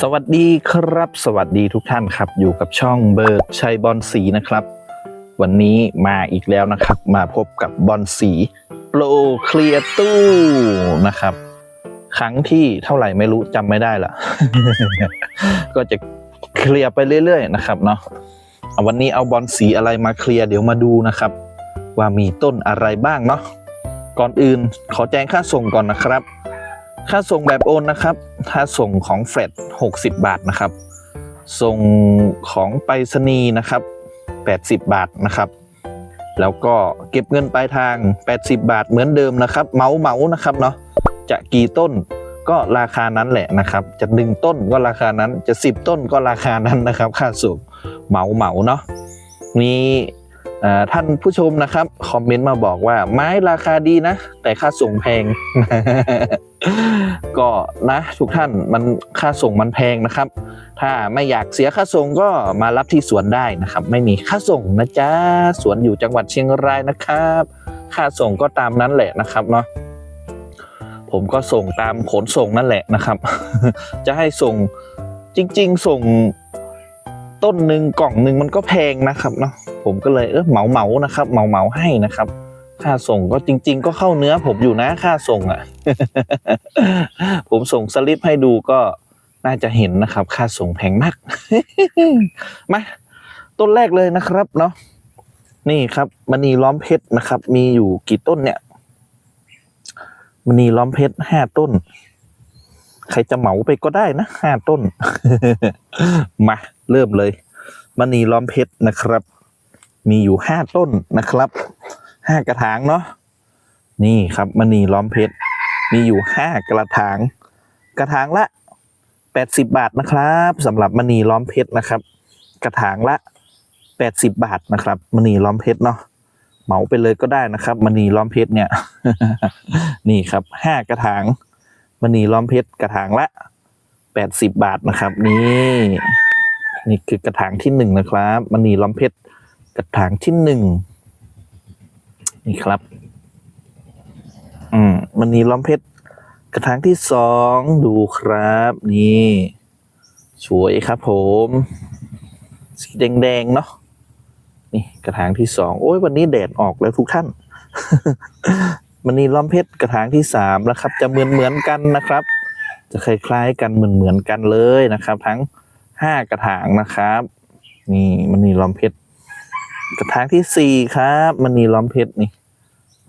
สวัสดีครับ สวัสดีทุกท่านครับ อยู่กับช่องเบิร์ดชัยบอลสีนะครับ วันนี้มาอีกแล้วนะครับ มาพบกับบอลสีโปรเคลียร์ตู้นะครับ ครั้งที่เท่าไหร่ไม่รู้จำไม่ได้ละก็จะเคลียร์ไปเรื่อยๆนะครับเนาะวันนี้เอาบอลสีอะไรมาเคลียร์เดี๋ยวมาดูนะครับ ว่ามีต้นอะไรบ้างเนาะก่อนอื่นขอแจ้งค่าส่งก่อนนะครับ ค่าส่งแบบโอนนะครับค่าส่งของแฟลต60 บาทนะครับ ส่งของไปรษณีย์นะครับ 80 บาทนะครับ แล้วก็เก็บเงินปลายทาง 80 บาทเหมือนเดิมนะครับเมาเมานะครับเนาะจะกี่ต้นก็ราคานั้นแหละนะครับ จะหนึ่งต้นก็ราคานั้นจะสิบต้นก็ราคานั้นนะครับ ค่าส่งเหมาเหมาเนาะมีท่านผู้ชมนะครับ คอมเมนต์มาบอกว่าไม้ราคาดีนะ แต่ค่าส่งแพง ก็นะทุกท่านมันค่าส่งมันแพงนะครับ ถ้าไม่อยากเสียค่าส่งก็มารับที่สวนได้นะครับ ไม่มีค่าส่งนะจ๊ะสวนอยู่จังหวัดเชียงรายนะครับ ค่าส่งก็ตามนั้นแหละนะครับเนาะผมก็ส่งตามขนส่งนั่นแหละนะครับ จะให้ส่งจริง ๆ ส่งต้นหนึ่งกล่องหนึ่งมันก็แพงนะครับเนาะผมก็เลยเออเหมาเหมานะครับ เหมาเหมาให้นะครับ ค่าส่งก็จริง ๆ ก็เข้าเนื้อผมอยู่นะค่าส่งอะ ผมส่งสลิปให้ดูก็น่าจะเห็นนะครับ ค่าส่งแพงมากมาต้นแรกเลยนะครับเนาะนี่ครับมณีล้อมเพชรนะครับ มีอยู่กี่ต้นเนี่ยมณีล้อมเพชรห้าต้น ใครจะเหมาไปก็ได้นะห้าต้น มาเริ่มเลยมณีล้อมเพชรนะครับ มีอยู่ห้าต้นนะครับ ห้ากระถางเนาะนี่ครับมณีล้อมเพชรมีอยู่ห้ากระถาง กระถางละแปดสิบบาทนะครับสำหรับมณีล้อมเพชรนะครับ กระถางละแปดสิบบาทนะครับมณีล้อมเพชรเนาะเหมาไปเลยก็ได้นะครับมณีล้อมเพชรเนี่ย นี่ครับห้ากระถางมณีล้อมเพชรกระถางละแปดสิบบาทนะครับ นี่นี่คือกระถางที่หนึ่งนะครับมณีล้อมเพชรกระถางที่หนึ่ง นี่ครับ อืมมันนีล้อมเพชร กระถางที่สองดูครับ นี่สวยครับผม สีแดงๆเนาะนี่กระถางที่สองโอ้ยวันนี้แดดออกแล้วทุกท่าน มันนีล้อมเพชรกระถางที่สามนะครับ จะเหมือนเหมือนๆกันนะครับ จะคล้ายๆกันเหมือนเหมือนๆกันเลยนะครับ ทั้งห้ากระถางนะครับ นี่มันนีล้อมเพชร กระถางที่สี่ครับมันนีล้อมเพชรนี่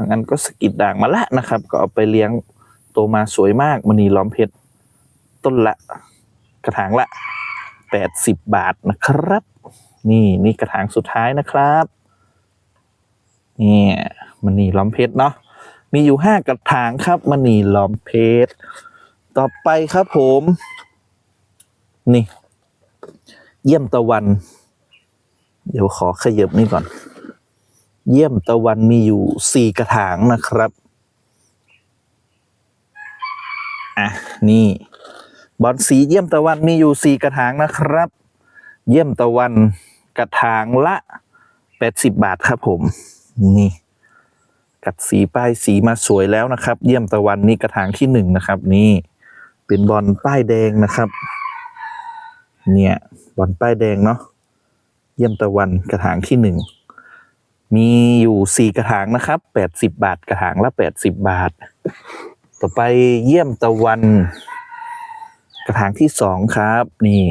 งอันก็สกิดด่างมาล้วนะครับ ก็เอาไปเลี้ยงโตมาสวยมากมณีล้อมเพชรต้นละ กระถางละแปดสิบบาทนะครับ นี่นี่กระถางสุดท้ายนะครับนี่มณีล้อมเพชรเนาะมีอยู่ห้ากระถางครับมณีล้อมเพชรต่อไปครับผม นี่ เยี่ยมตะวัน เดี๋ยวขอขยับนี่ก่อน เยี่ยมตะวันมีอยู่สี่กระถางนะครับ อะ นี่บอลสีเยี่ยมตะวันมีอยู่สี่กระถางนะครับ เยี่ยมตะวันกระถางละแปดสิบบาทครับผม นี่ กัดสีป้ายสีมาสวยแล้วนะครับ เยี่ยมตะวันนี่กระถางที่หนึ่งนะครับ นี่ เป็นบอลป้ายแดงนะครับ เนี่ยบอลป้ายแดงเนาะ เยี่ยมตะวันกระถางที่หนึ่งมีอยู่สี่กระถางนะครับแปดสิบบาทกระถางละแปดสิบบาท ต่อไปเยี่ยมตะวัน กระถางที่สองครับ นี่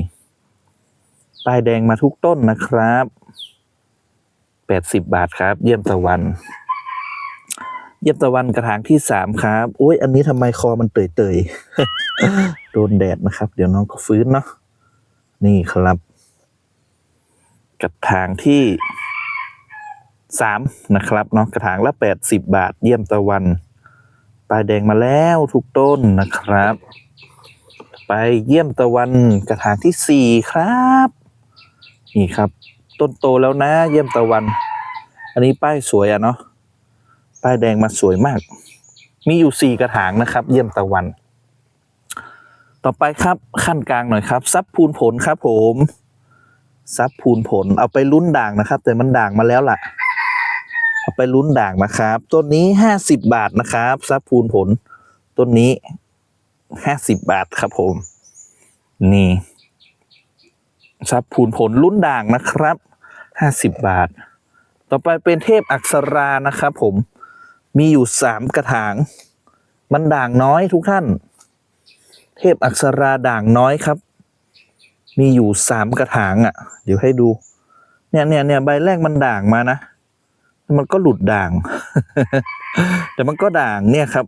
ป้ายแดงมาทุกต้นนะครับแปดสิบบาทครับ เยี่ยมตะวัน เยี่ยมตะวันกระถางที่สามครับโอ้ยอันนี้ทำไมคอมันเตยเตยๆโดนแดดนะครับ เดี๋ยวน้องก็ฟื้นเนาะนี่ครับ กระถางที่สามนะครับเนาะกระถางละแปดสิบบาทเยี่ยมตะวันปลายแดงมาแล้วทุกต้นนะครับ ไปเยี่ยมตะวันกระถางที่สี่ครับ นี่ครับ ต้นโตแล้วนะ เยี่ยมตะวัน อันนี้ป้ายสวยอะเนาะป้ายแดงมาสวยมาก มีอยู่สี่กระถางนะครับ เยี่ยมตะวัน ต่อไปครับขั้นกลางหน่อยครับซับพูนผลครับผม ซับพูนผลเอาไปลุ้นด่างนะครับ แต่มันด่างมาแล้วล่ะ เอาไปลุ้นด่างนะครับ ต้นนี้ห้าสิบบาทนะครับซับพูนผล ต้นนี้ห้าสิบบาทครับผม นี่ซับพูนผลลุ้นด่างนะครับห้าสิบบาท ต่อไปเป็นเทพอักษรานะครับผมมีอยู่สามกระถาง มันด่างน้อยทุกท่าน เทพอักษราด่างน้อยครับ มีอยู่สามกระถางอะ่ะ เดี๋ยวให้ดู เนี่ยเนี่ยเนี่ยใบแรกมันด่างมานะมันก็หลุดด่าง แต่มันก็ด่างเนี่ยครับ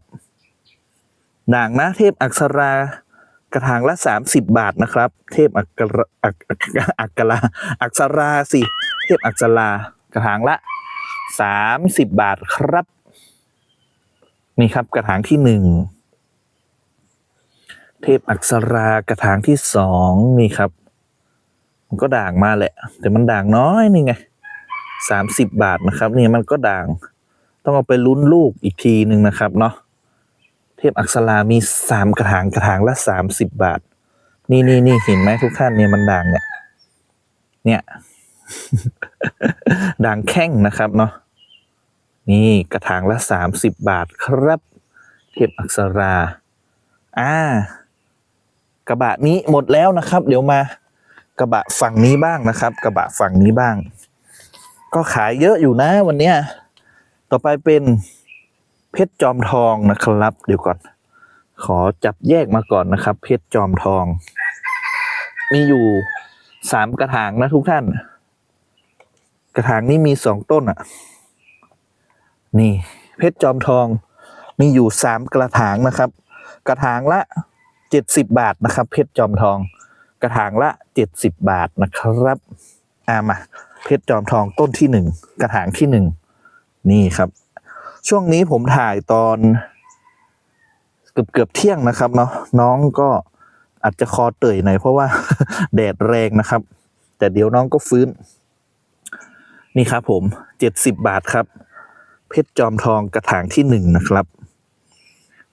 ด่างนะเทพอักษรากระถางละสามสิบบาทนะครับ เทพอักษรอักอักกราอักษราสิเทพอักษรากระถางละสามสิบบาทครับ นี่ครับกระถางที่หนึ่ง เทพอักษรากระถางที่สองนี่ครับ มันก็ด่างมาแหละ แต่มันด่างน้อยนี่ไงสามสิบบาทนะครับนี่มันก็ด่าง ต้องเอาไปลุ้นลูกอีกทีหนึ่งนะครับเนาะเทพอักษรามีสามกระถางกระถางละสามสิบบาท นี่นี่นี่เห็นไหมทุกท่านเนี่ยมันด่างเนี่ยเนี่ยด่างแข้งนะครับเนาะนี่กระถางละสามสิบบาทครับ เทพอักษรา อ่า กระบะนี้หมดแล้วนะครับ เดี๋ยวมากระบะฝั่งนี้บ้างนะครับ กระบะฝั่งนี้บ้าง ก็ขายเยอะอยู่นะวันเนี้ยต่อไปเป็นเพชรจอมทองนะครับ เดี๋ยวก่อน ขอจับแยกมาก่อนนะครับ เพชรจอมทอง มีอยู่สามกระถางนะทุกท่าน กระถางนี้มีสองต้นอะ นี่ เพชรจอมทองมีอยู่สามกระถางนะครับ กระถางละ เจ็ดสิบบาทนะครับ เพชรจอมทอง กระถางละเจ็ดสิบบาทนะครับอามาเพชรจอมทองต้นที่หนึ่งกระถางที่หนึ่งนี่ครับ ช่วงนี้ผมถ่ายตอนเกือบเกือบเที่ยงนะครับเนาะน้องก็อาจจะคอเตยหน่อยเพราะว่าแดดแรงนะครับ แต่เดี๋ยวน้องก็ฟื้น นี่ครับผมเจ็ดสิบบาทครับ เพชรจอมทองกระถางที่หนึ่งนะครับ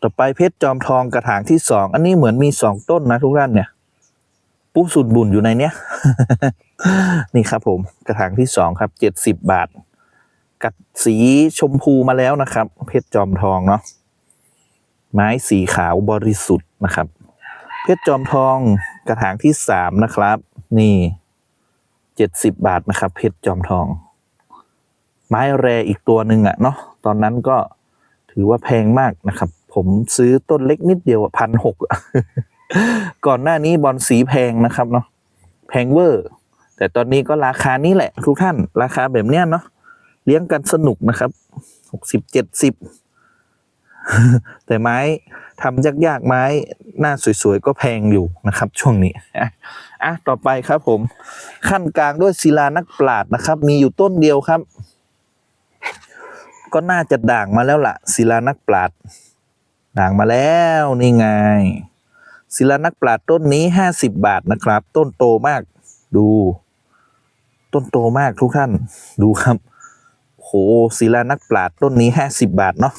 ต่อไปเพชรจอมทองกระถางที่สอง อันนี้เหมือนมีสองต้นนะทุกท่านเนี่ย ปุ๊บสุดบุญอยู่ในเนี้ย นี่ครับผมกระถางที่สองครับเจ็ดสิบบาท กัดสีชมพูมาแล้วนะครับ เพชรจอมทองเนาะ ไม้สีขาวบริสุทธิ์นะครับ เพชรจอมทองกระถางที่สามนะครับ นี่เจ็ดสิบบาทนะครับ เพชรจอมทอง ไม้แรอีกตัวหนึ่งอะเนาะ ตอนนั้นก็ถือว่าแพงมากนะครับ ผมซื้อต้นเล็กนิดเดียวพันหกก่อนหน้านี้บอลสีแพงนะครับเนาะแพงเวอร์ แต่ตอนนี้ก็ราคานี้แหละ ทุกท่าน ราคาแบบเนี้ยเนาะเลี้ยงกันสนุกนะครับหกสิบเจ็ดสิบแต่ไม้ทำยากๆไม้หน้าสวยๆ ก็แพงอยู่นะครับ ช่วงนี้อะต่อไปครับผม ขั้นกลางด้วยศิลานักปราดนะครับ มีอยู่ต้นเดียวครับ ก็น่าจะด่างมาแล้วล่ะศิลานักปราด ด่างมาแล้วนี่ไงศิลานักปราดต้นนี้ห้าสิบบาทนะครับ ต้นโตมาก ดู ต้นโตมากทุกท่าน ดูครับโหศิลานักปราดต้นนี้ห้าสิบบาทเนาะ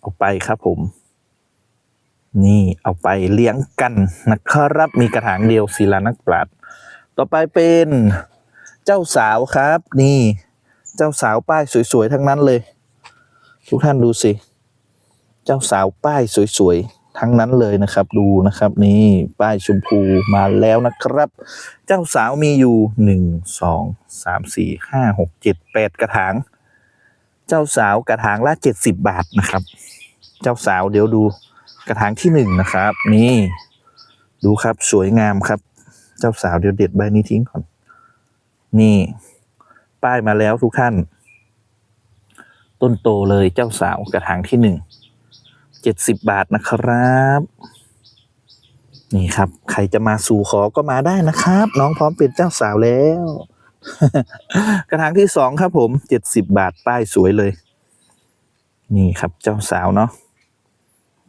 เอาไปครับผม นี่เอาไปเลี้ยงกันนะครับมีกระถางเดียวศิลานักปราดต่อไปเป็นเจ้าสาวครับ นี่ เจ้าสาวป้ายสวยๆทั้งนั้นเลย ทุกท่านดูสิ เจ้าสาวป้ายสวยๆ ทั้งนั้นเลยนะครับ ดูนะครับนี่ป้ายชมพูมาแล้วนะครับ เจ้าสาวมีอยู่หนึ่งสองสามสี่ห้าหกเจ็ดแปดกระถาง เจ้าสาวกระถางละเจ็ดสิบบาทนะครับ เจ้าสาวเดี๋ยวดูกระถางที่หนึ่งนะครับ นี่ ดูครับสวยงามครับ เจ้าสาวเดี๋ยวเด็ดใบนี้ทิ้งก่อน นี่ ป้ายมาแล้วทุกท่าน ต้นโตเลยเจ้าสาวกระถางที่หนึ่ง เจ็ดสิบบาทนะครับ นี่ครับ ใครจะมาสู่ขอก็มาได้นะครับ น้องพร้อมเป็นเจ้าสาวแล้ว กระถางที่สองครับผมเจ็ดสิบบาทป้ายสวยเลย นี่ครับเจ้าสาวเนาะ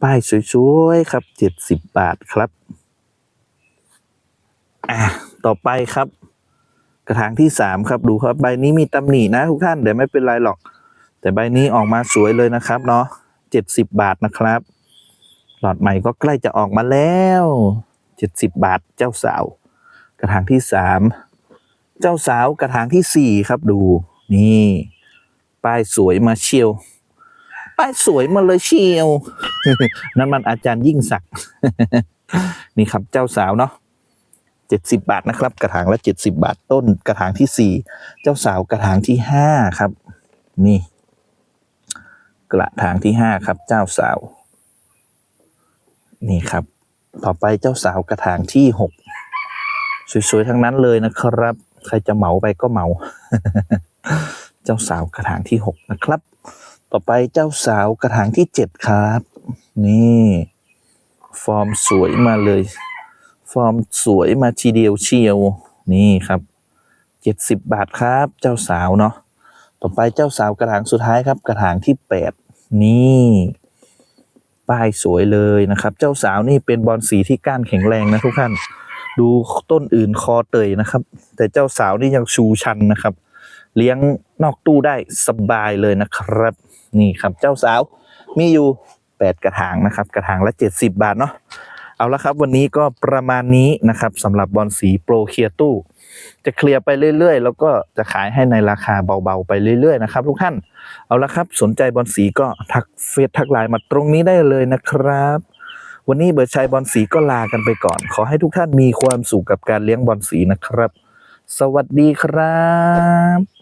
ป้ายสวยๆครับเจ็ดสิบบาทครับอะต่อไปครับ กระถางที่สามครับดูครับ ใบนี้มีตำหนินะทุกท่านแต่ไม่เป็นไรหรอก แต่ใบนี้ออกมาสวยเลยนะครับเนาะ เจ็ดสิบบาทนะครับ หลอดใหม่ก็ใกล้จะออกมาแล้วเจ็ดสิบบาทเจ้าสาว กระถางที่สามเจ้าสาวกระถางที่สี่ครับดูนี่ ป้ายสวยมาเชียว ป้ายสวยมาเลยเชียว นั่นมันอาจารย์ยิ่งศักดิ์นี่ครับเจ้าสาวเนาะเจ็ดสิบบาทนะครับ กระถางละเจ็ดสิบาทต้น กระถางที่สี่เจ้าสาวกระถางที่ห้าครับ นี่ กระถางที่ห้าครับ เจ้าสาว นี่ครับ ต่อไปเจ้าสาวกระถางที่หกสวยๆทั้งนั้นเลยนะครับ ใครจะเหมาไปก็เหมา เจ้าสาวกระถางที่หกนะครับ ต่อไปเจ้าสาวกระถางที่เจ็ดครับ นี่ ฟอร์มสวยมาเลย ฟอร์มสวยมาทีเดียวเชียว นี่ครับเจ็ดสิบบาทครับ เจ้าสาวเนาะ ต่อไปเจ้าสาวกระถางสุดท้ายครับ กระถางที่แปดนี่ป้ายสวยเลยนะครับ เจ้าสาวนี่เป็นบอลสีที่ก้านแข็งแรงนะทุกท่าน ดูต้นอื่นคอเตยนะครับ แต่เจ้าสาวนี่ยังชูชันนะครับ เลี้ยงนอกตู้ได้สบายเลยนะครับ นี่ครับเจ้าสาวมีอยู่ 8 กระถางนะครับ กระถางละ 70 บาทเนาะ เอาละครับ วันนี้ก็ประมาณนี้นะครับสำหรับบอลสีโปรเคลียร์ตู้ จะเคลียร์ไปเรื่อยๆ แล้วก็จะขายให้ในราคาเบาๆไปเรื่อยๆนะครับทุกท่านเอาละครับ สนใจบอลสีก็ทักเฟซทักไลน์มาตรงนี้ได้เลยนะครับ วันนี้เบิร์ดชัยบอลสีก็ลากันไปก่อน ขอให้ทุกท่านมีความสุขกับการเลี้ยงบอลสีนะครับ สวัสดีครับ